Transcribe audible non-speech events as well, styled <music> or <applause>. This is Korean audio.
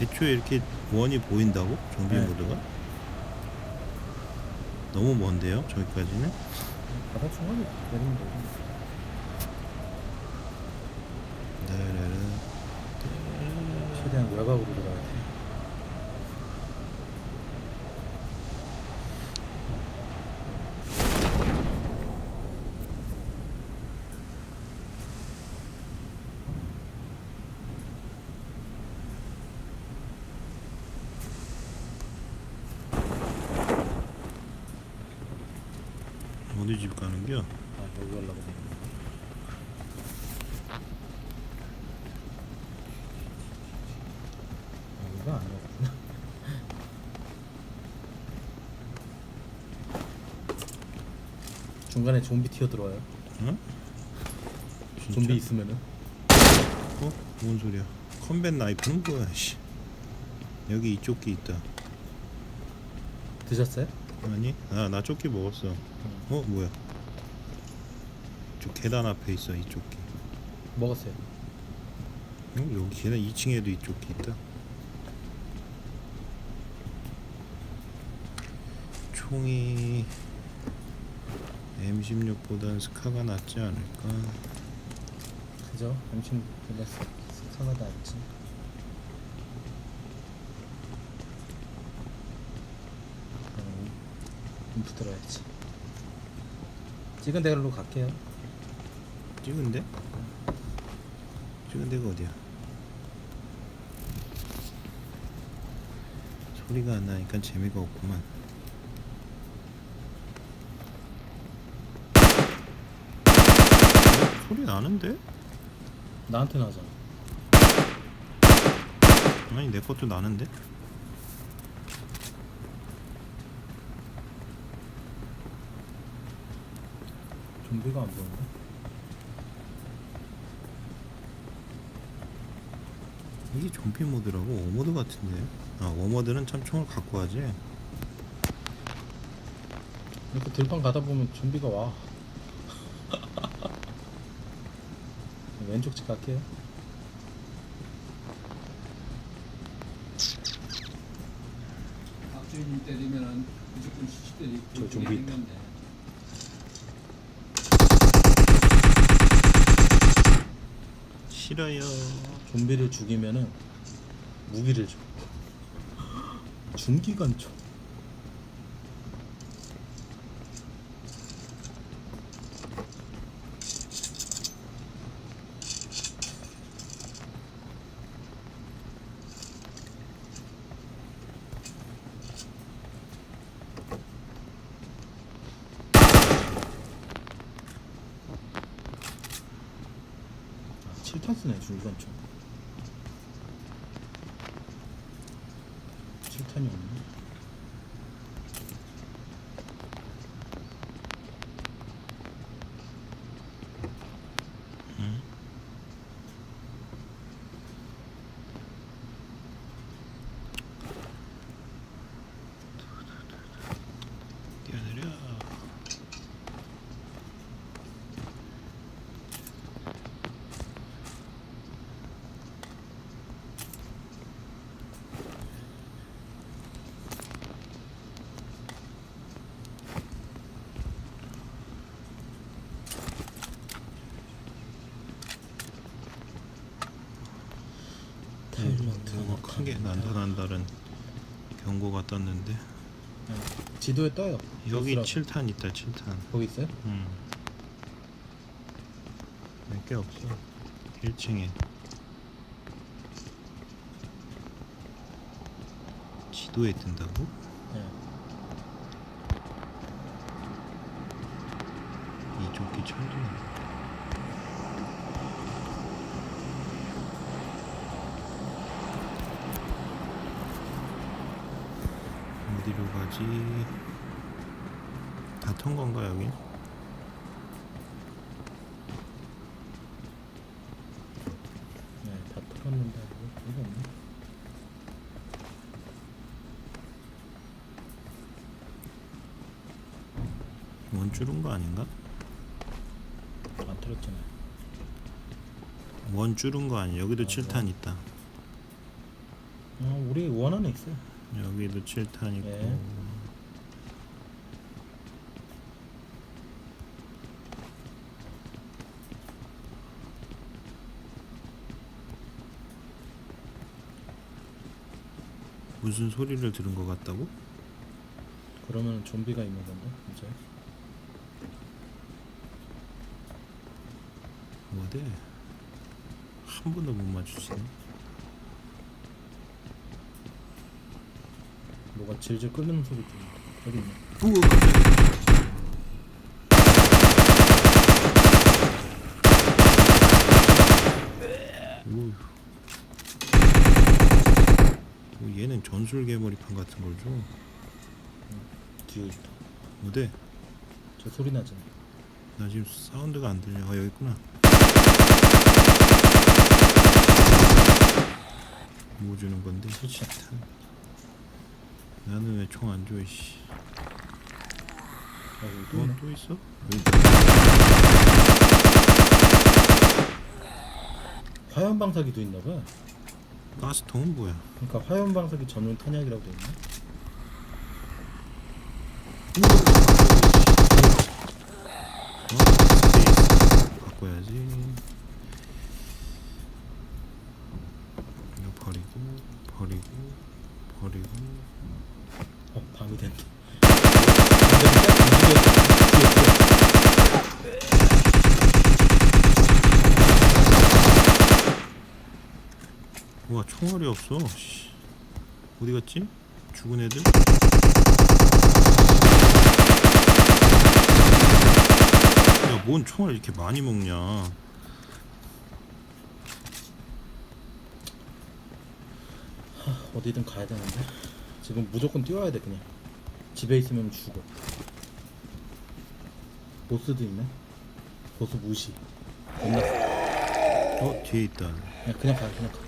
애초에 이렇게 원이 보인다고? 좀비 네. 모드가? 너무 먼데요? 저기까지는? 바다 중간에 내리면 네네네. 최대한 외곽으로 들어가야 돼 어디 집 가는겨? 아 여기 가려고 여기가 아니었구나 <laughs> 중간에 좀비 튀어 들어와요 응? 진짜? 좀비 있으면은 어? 뭔 소리야? 컴뱃 나이프는 뭐야? 씨. 여기 이쪽 기 있다. 드셨어요? 아니? 아, 나 조끼 먹었어. 어, 뭐야? 저 계단 앞에 있어, 이쪽 기. 먹었어요 어, 여기 계단 2층에도 이쪽 기 있다. 총이 M16보단 스카가 낫지 않을까? 그죠? 엄청 별로 선하지 않지 음, 인프 들어야지 찍은 대로 갈게요 찍은 데? 찍은 데가 어디야? 소리가 안 나니까 재미가 없구만. 어? 소리 나는데? 나한테 나잖아 아니 내 것도 나는데? 좀비가 안 보이네 이게 좀비 모드라고 워모드 같은데? 아 워모드는 참 총을 갖고 하지. 이렇게 들판 가다 보면 좀비가 와 <laughs> 왼쪽 집 갈게요 박주인님 때리면은 무조건 시치 때리고 저 좀비 있다. 싫어요. 좀비를 죽이면은 무기를 줘 중기관총 7탄 쓰네 중기관총 7탄이 없네 응? 뛰어내려. 정확하게 난다난다는 경고가 떴는데 네. 지도에 떠요 여기 보스라고. 7탄 있다 7탄 거기 있어요? 음. 몇개 없어 1층에 지도에 뜬다고? 네. 이쪽 기 천지 어디로 가지? 다턴 건가 여기? 네, 다 털었는데 이거 없네. 원줄은 거 아닌가? 안 털었잖아요. 원줄은 거 아니야 여기도 맞아. 7탄 있다 어, 우리 원 안에 있어요. 여기도 7탄 있고 네. 무슨 소리를 들은 것 같다고? 그러면 좀비가 있는 건데, 이제. 뭐대? 한 번도 못 맞추시네 뭐가 질질 끓는 소리 들린다. 여기 있네. 우와 오휴. 오, 얘는 전술 개머리판 같은 걸 줘. 뒤에 있다. 어데? 저 소리 나잖아. 나 지금 사운드가 안 들려. 아 여기 있구나. 뭐 주는 건데? 그렇지. 나는 왜 총 안 줘? 씨. 아, 여기 또 어, 있네. 또 있어? 여기. 화염 방사기도 있나 봐. 가스통은 뭐야? 그러니까 화염 방사기 전용 탄약이라고 돼 있네. 어? 바꿔야지. 이거 버리고 버리고 버리고. 어, 밤이 된다. 우와 총알이 없어. 씨. 어디 갔지? 죽은 애들? 야, 뭔 총알 이렇게 많이 먹냐? 어디든 가야 되는데 지금 무조건 뛰어야 돼 그냥. 집에 있으면 죽어. 보스도 있네. 보스 무시. 겁났어 어, 뒤에 있다. 그냥 그냥 가 그냥 가